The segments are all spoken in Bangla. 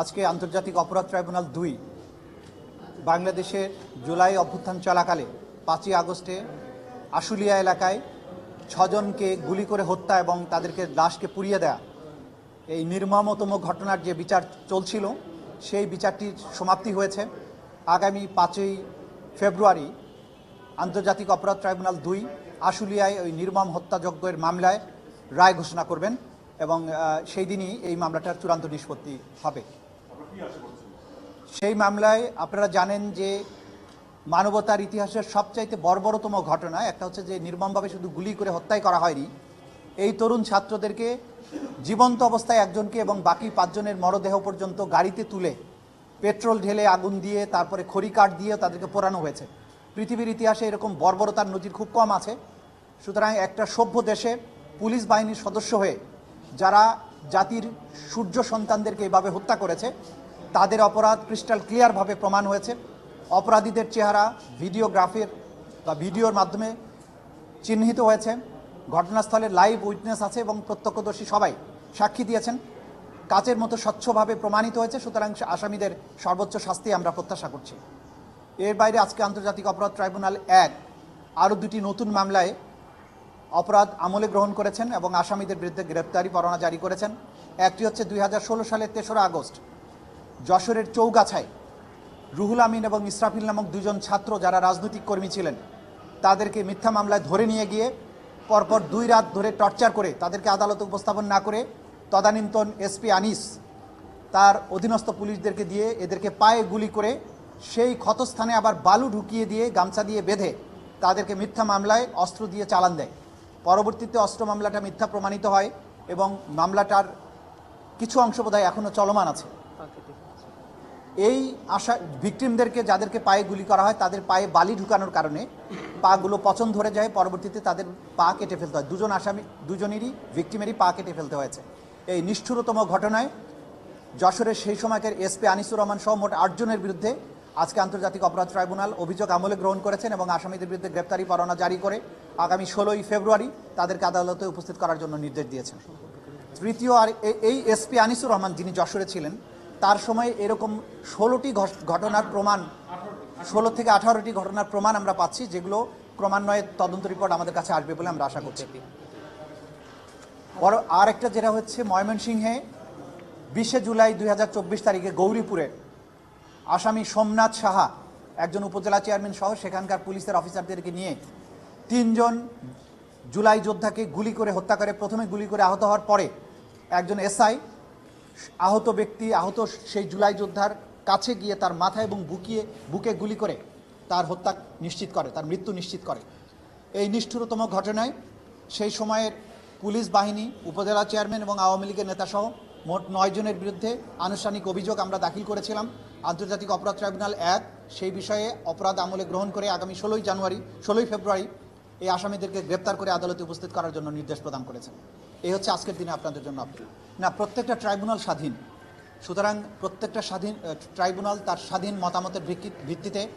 আজকে আন্তর্জাতিক অপরাধ ট্রাইব্যুনাল দুই বাংলাদেশের জুলাই অভ্যুত্থান চলাকালে পাঁচই আগস্টে আশুলিয়া এলাকায় ছজনকে গুলি করে হত্যা এবং তাদেরকে লাশকে পুড়িয়ে দেয়া। এই নির্মমতম ঘটনার যে বিচার চলছিল, সেই বিচারটির সমাপ্তি হয়েছে আগামী পাঁচই ফেব্রুয়ারি আন্তর্জাতিক অপরাধ ট্রাইব্যুনাল দুই, আশুলিয়ায় ওই নির্মম হত্যাযজ্ঞের মামলায় রায় ঘোষণা করবেন এবং সেই দিনই এই মামলাটার চূড়ান্ত নিষ্পত্তি হবে। সেই মামলায় আপনারা জানেন যে মানবতার ইতিহাসের সবচাইতে বর্বরতম ঘটনা একটা হচ্ছে যে নির্মমভাবে শুধু গুলি করে হত্যাই করা হয়নি, এই তরুণ ছাত্রদেরকে জীবন্ত অবস্থায় একজনকে এবং বাকি পাঁচজনের মরদেহ পর্যন্ত গাড়িতে তুলে পেট্রোল ঢেলে আগুন দিয়ে, তারপরে খড়ি কাঠ দিয়ে তাদেরকে পোড়ানো হয়েছে। পৃথিবীর ইতিহাসে এরকম বর্বরতার নজির খুব কম আছে। সুতরাং একটা সভ্য দেশে পুলিশ বাহিনীর সদস্য হয়ে যারা জাতির সূর্য সন্তানদেরকে এভাবে হত্যা করেছে তাদের অপরাধ ক্রিস্টাল ক্লিয়ারভাবে প্রমাণ হয়েছে। অপরাধীদের চেহারা, ভিডিওগ্রাফির বা ভিডিওর মাধ্যমে চিহ্নিত হয়েছে। ঘটনাস্থলে লাইভ উইটনেস আছে এবং প্রত্যক্ষদর্শী সবাই সাক্ষী দিয়েছেন। কাচের মতো স্বচ্ছভাবে প্রমাণিত হয়েছে, সুতরাং আসামিদের সর্বোচ্চ শাস্তি আমরা প্রত্যাশা করছি। এর বাইরে আজকে আন্তর্জাতিক অপরাধ ট্রাইব্যুনাল এক আরও দুটি নতুন মামলায় অপরাধ আমলে গ্রহণ করেছেন এবং আসামিদের বিরুদ্ধে গ্রেপ্তারি পরোয়ানা জারি করেছেন। একটি হচ্ছে দুই হাজার ষোলো সালের তেসরা আগস্ট। যশোরের চৌগাছায়। রুহুল আমিন এবং ইসরাফিল নামক দুজন ছাত্র যারা রাজনৈতিক কর্মী ছিলেন, তাদেরকে মিথ্যা মামলায় ধরে নিয়ে গিয়ে পরপর দুই রাত ধরে টর্চার করে তাদেরকে আদালতে উপস্থাপন না করে তদানীন্তন এসপি আনিস তার অধীনস্থ পুলিশদেরকে দিয়ে এদেরকে পায়ে গুলি করে সেই ক্ষতস্থানে আবার বালু ঢুকিয়ে দিয়ে গামছা দিয়ে বেঁধে তাদেরকে মিথ্যা মামলায় অস্ত্র দিয়ে চালান দেয়। পরবর্তীতে অস্ত্র মামলাটা মিথ্যা প্রমাণিত হয় এবং মামলাটার কিছু অংশ বোধহয় এখনও চলমান আছে। এই আশা ভিকটিমদেরকে যাদেরকে পায়ে গুলি করা হয়, তাদের পায়ে বালি ঢুকানোর কারণে পাগুলো পচন ধরে যায়, পরবর্তীতে তাদের পা কেটে ফেলতে হয়। দুজন আসামি, দুজনেরই, ভিকটিমেরই পা কেটে ফেলতে হয়েছে। এই নিষ্ঠুরতম ঘটনায় যশোরের সেই সময়কার এসপি আনিসুর রহমান সহ মোট আটজনের বিরুদ্ধে আজকে আন্তর্জাতিক অপরাধ ট্রাইব্যুনাল অভিযোগ আমলে গ্রহণ করেছেন এবং আসামিদের বিরুদ্ধে গ্রেপ্তারি পরোয়ানা জারি করে আগামী ষোলোই ফেব্রুয়ারি তাদেরকে আদালতে উপস্থিত করার জন্য নির্দেশ দিয়েছেন। তৃতীয় আর এই এসপি আনিসুর রহমান যিনি যশোরে ছিলেন তার সময় এরকম ষোলোটি ঘটনার প্রমাণ, ষোলো থেকে আঠারোটি ঘটনার প্রমাণ আমরা পাচ্ছি, যেগুলো ক্রমান্বয়ে তদন্ত রিপোর্ট আমাদের কাছে আসবে বলে আমরা আশা করছি। বড় আর একটা যেটা হচ্ছে, ময়মনসিংহে বিশে জুলাই দুই হাজার চব্বিশ তারিখে গৌরীপুরে আসামি সোমনাথ সাহা, একজন উপজেলা চেয়ারম্যান সহ সেখানকার পুলিশের অফিসারদেরকে নিয়ে তিনজন জুলাই যোদ্ধাকে গুলি করে হত্যা করে, প্রথমে গুলি করে আহত হওয়ার পরে একজন এসআই আহত ব্যক্তি, আহত সেই জুলাই যোদ্ধার কাছে গিয়ে তার মাথা এবং বুকিয়ে বুকে গুলি করে তার হত্যা নিশ্চিত করে, তার মৃত্যু নিশ্চিত করে। এই নিষ্ঠুরতম ঘটনায় সেই সময়ের পুলিশ বাহিনী, উপজেলা চেয়ারম্যান এবং আওয়ামী লীগের নেতাসহ মোট নয় জনের বিরুদ্ধে আনুষ্ঠানিক অভিযোগ আমরা দাখিল করেছিলাম। আন্তর্জাতিক অপরাধ ট্রাইব্যুনাল এক সেই বিষয়ে অপরাধ আমলে গ্রহণ করে আগামী ষোলোই জানুয়ারি, ষোলোই ফেব্রুয়ারি এই আসামিদেরকে গ্রেপ্তার করে আদালতে উপস্থিত করার জন্য নির্দেশ প্রদান করেছেন। এই হচ্ছে আজকের দিনে আপনাদের জন্য আপডেট। না, প্রত্যেকটা ট্রাইব্যুনাল স্বাধীন। সুতরাং প্রত্যেকটা স্বাধীন ট্রাইব্যুনাল তার স্বাধীন মতামতের ভিত্তি- ভিত্তিতে,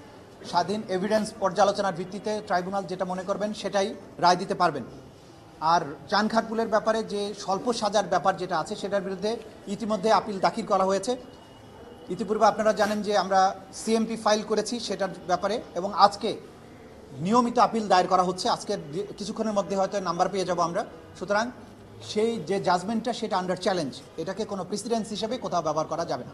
স্বাধীন এভিডেন্স পর্যালোচনার ভিত্তিতে ট্রাইব্যুনাল যেটা মনে করবেন সেটাই রায় দিতে পারবেন। আর চানখারপুলের ব্যাপারে যে স্বল্প সাজার ব্যাপার যেটা আছে সেটার বিরুদ্ধে ইতিমধ্যে আপিল দাখিল করা হয়েছে। ইতিপূর্বে আপনারা জানেন যে আমরা সিএমপি ফাইল করেছি সেটার ব্যাপারে এবং আজকে নিয়মিত আপিল দায়ের করা হচ্ছে। আজকে কিছুক্ষণের মধ্যে হয়তো নাম্বার পেয়ে যাব আমরা। সুতরাং সেই যে জাজমেন্টটা সেটা আন্ডার চ্যালেঞ্জ এটাকে কোনো প্রেসিডেন্স হিসেবে কোথাও ব্যবহার করা যাবে না।